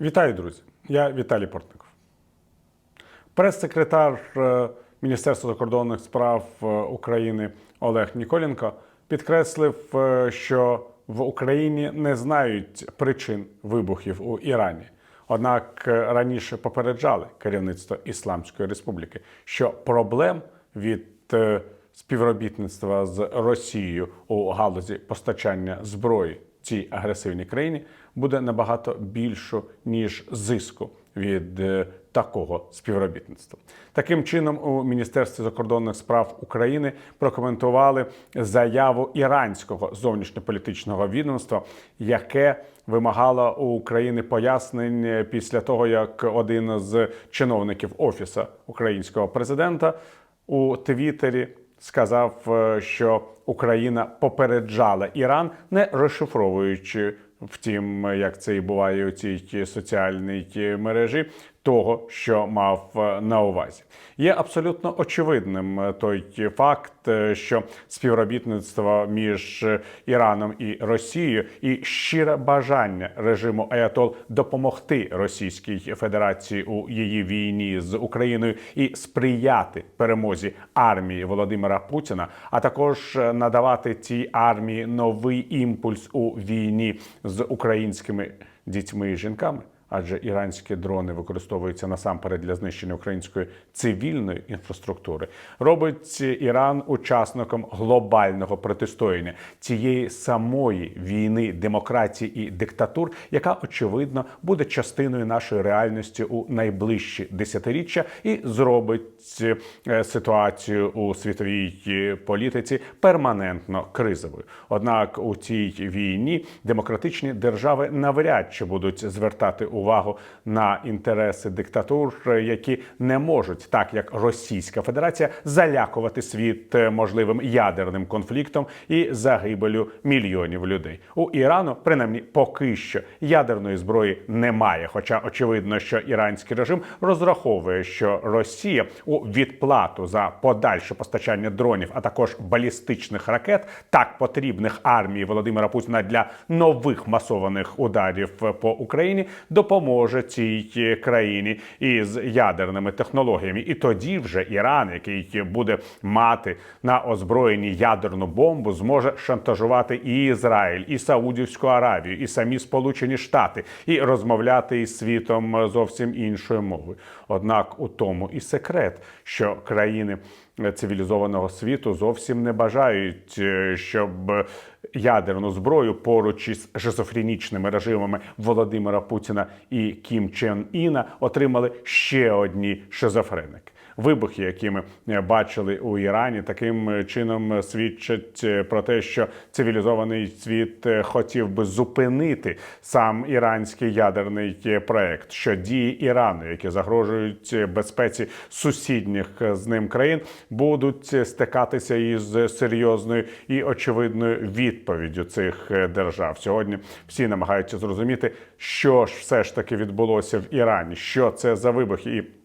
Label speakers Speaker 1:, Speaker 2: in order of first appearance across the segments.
Speaker 1: Вітаю, друзі! Я Віталій Портников. Прес-секретар е, Міністерства закордонних справ е, України Олег Ніколенко підкреслив, е, що в Україні не знають причин вибухів у Ірані. Однак раніше попереджали керівництво Ісламської Республіки, що проблем від співробітництва з Росією у галузі постачання зброї цій агресивній країні буде набагато більше, ніж зиску від е, такого співробітництва. Таким чином, у Міністерстві закордонних справ України прокоментували заяву іранського зовнішньополітичного відомства, яке вимагало у України пояснень після того, як один з чиновників офісу українського президента у Твіттері сказав, е, що Україна попереджала Іран, не розшифровуючи, втім, як це і буває у цій соціальній мережі, того, що мав е, на увазі. Є абсолютно очевидним е, той факт, е, що співробітництво між Іраном і Росією і щире бажання режиму Аятол допомогти Російській Федерації у її війні з Україною і сприяти перемозі армії Володимира Путіна, а також надавати цій армії новий імпульс у війні з українськими дітьми і жінками. Адже іранські дрони використовуються насамперед для знищення української цивільної інфраструктури, робить Іран учасником глобального протистояння цієї самої війни демократії і диктатур, яка очевидно буде частиною нашої реальності у найближчі десятиріччя, і зробить е, ситуацію у світовій політиці перманентно кризовою. Однак у цій війні демократичні держави навряд чи будуть звертати увагу на інтереси диктатур, які не можуть, так як Російська Федерація, залякувати світ е, можливим ядерним конфліктом і загибелю мільйонів людей. У Ірану, принаймні, поки що ядерної зброї немає. Хоча очевидно, що іранський режим розраховує, що Росія у відплату за подальше постачання дронів, а також балістичних ракет, так потрібних армії Володимира Путіна для нових масованих ударів по Україні, допоможе цій країні із ядерними технологіями. І тоді вже Іран, який буде мати на озброєнні ядерну бомбу, зможе шантажувати і Ізраїль, і Саудівську Аравію, і самі Сполучені Штати, і розмовляти із світом зовсім іншою мовою. Однак у тому і секрет, що країни цивілізованого світу зовсім не бажають, е, щоб ядерну зброю поруч із шизофренічними режимами Володимира Путіна і Кім Чен Іна отримали ще одні шизофреники. Вибухи, які ми е, бачили у Ірані, таким е, чином свідчать е, про те, що цивілізований світ хотів би зупинити сам іранський ядерний проект, що дії Ірану, які загрожують безпеці сусідніх з ним країн, будуть стикатися із серйозною і очевидною відповіддю цих держав. Сьогодні всі намагаються зрозуміти, що ж все ж таки відбулося в Ірані, що це за вибухи і.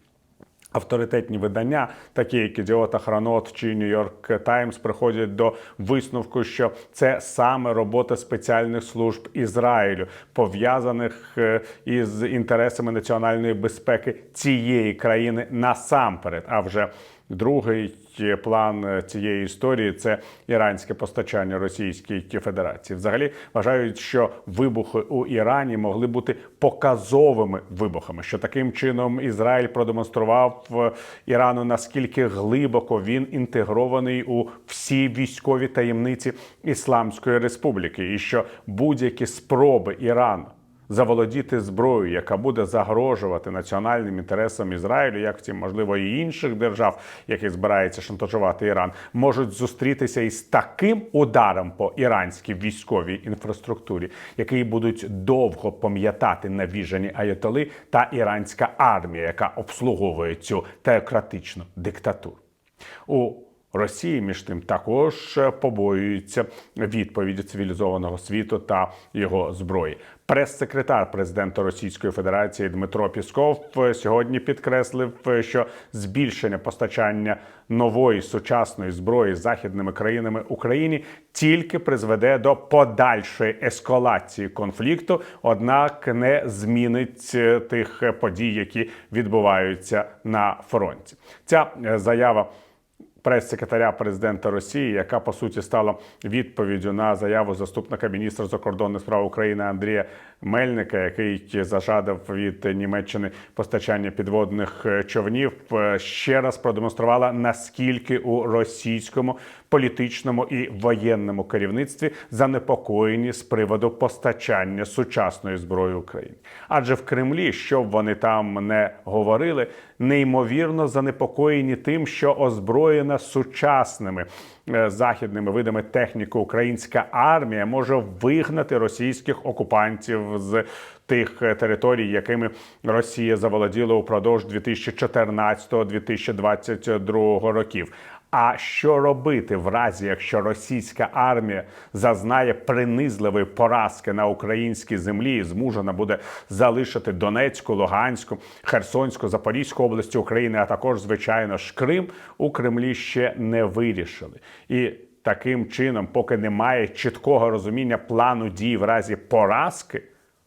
Speaker 1: Авторитетні видання, такі як Ідіота Хранот чи Нью-Йорк Таймс, приходять до висновку, що це саме робота спеціальних служб Ізраїлю, пов'язаних е, із інтересами національної безпеки цієї країни насамперед. А вже другий план цієї історії це іранське постачання Російській Федерації. Взагалі вважають, що вибухи у Ірані могли бути показовими вибухами, що таким чином Ізраїль продемонстрував е, Ірану наскільки глибоко він інтегрований у всі військові таємниці Ісламської Республіки, і що будь-які спроби Ірану заволодіти зброєю, яка буде загрожувати національним інтересам Ізраїлю, як втім, можливо, і інших держав, які збирається шантажувати Іран, можуть зустрітися із таким ударом по іранській військовій інфраструктурі, який будуть довго пам'ятати навіжені аятоли та іранська армія, яка обслуговує цю теократичну диктатуру. У Росії між тим також е, побоюється відповіді цивілізованого світу та його зброї. Прес-секретар президента Російської Федерації Дмитро Пісков е, сьогодні підкреслив, е, що збільшення постачання нової сучасної зброї західними країнами Україні тільки призведе до подальшої ескалації конфлікту, однак не змінить тих подій, які відбуваються на фронті. Ця заява прес-секретаря президента Росії, яка по суті стала відповіддю на заяву заступника міністра закордонних справ України Андрія Мельника, який зажадав від Німеччини постачання підводних е, човнів, е, ще раз продемонструвала наскільки у російському політичному і воєнному керівництві занепокоєні з приводу постачання сучасної зброї Україні. Адже в Кремлі, що б вони там не говорили, неймовірно занепокоєні тим, що озброєна сучасними е, західними видами техніки українська армія може вигнати російських окупантів з тих е, територій, якими Росія заволоділа упродовж 2014-2022 років. А що робити в разі, якщо російська армія зазнає принизливої поразки на українській землі і змушена буде залишити Донецьку, Луганську, Херсонську, Запорізьку області України, а також, звичайно ж, Крим у Кремлі ще не вирішили. І таким чином, поки немає чіткого розуміння плану дій в разі поразки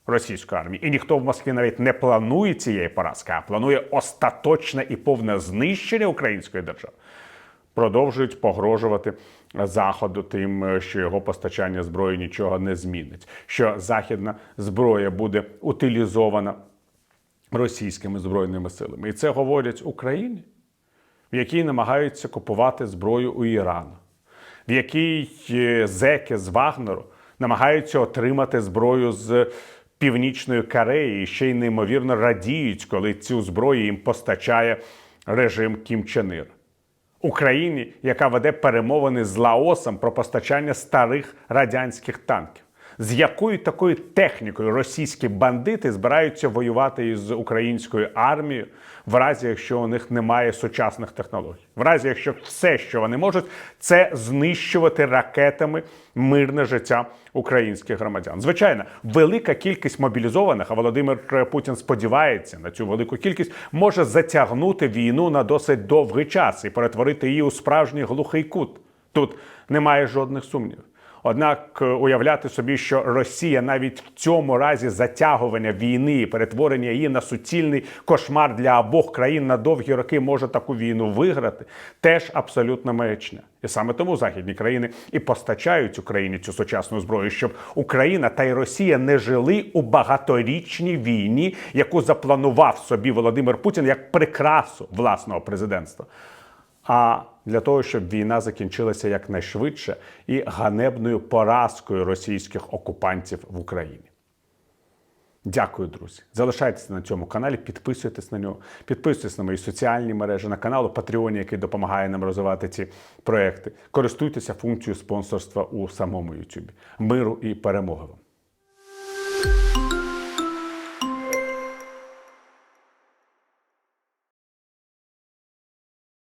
Speaker 1: російської армії, і ніхто в Москві навіть не планує цієї поразки, а планує остаточне і повне знищення української держави продовжують погрожувати заходу тим, що його постачання зброї нічого не змінить, що західна зброя буде утилізована російськими збройними силами. І це говорять Україні, в якій намагаються купувати зброю у Ірану, в якій е, зеки з Вагнеру намагаються отримати зброю з. Північної Кореї ще й неймовірно радіють, коли цю зброю їм постачає режим Кім Чен Ір. Україні, яка веде перемовини з Лаосом про постачання старих радянських танків. З якою такою технікою російські бандити збираються воювати із українською армією, в разі якщо у них немає сучасних технологій, в разі якщо все, що вони можуть, це знищувати ракетами мирне життя українських громадян. Звичайно, велика кількість мобілізованих, а Володимир Путін сподівається на цю велику кількість, може затягнути війну на досить довгий час і перетворити її у справжній глухий кут. Тут немає жодних сумнівів. Однак е, уявляти собі, що Росія навіть в цьому разі затягування війни і перетворення її на суцільний кошмар для обох країн на довгі роки може таку війну виграти, теж абсолютна маячня. І саме тому західні країни і постачають Україні цю сучасну зброю, щоб Україна та й Росія не жили у багаторічній війні, яку запланував собі Володимир Путін як прикрасу власного президентства а для того, щоб війна закінчилася якнайшвидше і ганебною поразкою російських окупантів в Україні. Дякую, друзі. Залишайтеся на цьому каналі, підписуйтесь на нього, підписуйтесь на мої соціальні мережі, на канал у Патреоні, який допомагає нам розвивати ці проекти. Користуйтеся функцією спонсорства у самому Ютубі. Миру і перемоги вам!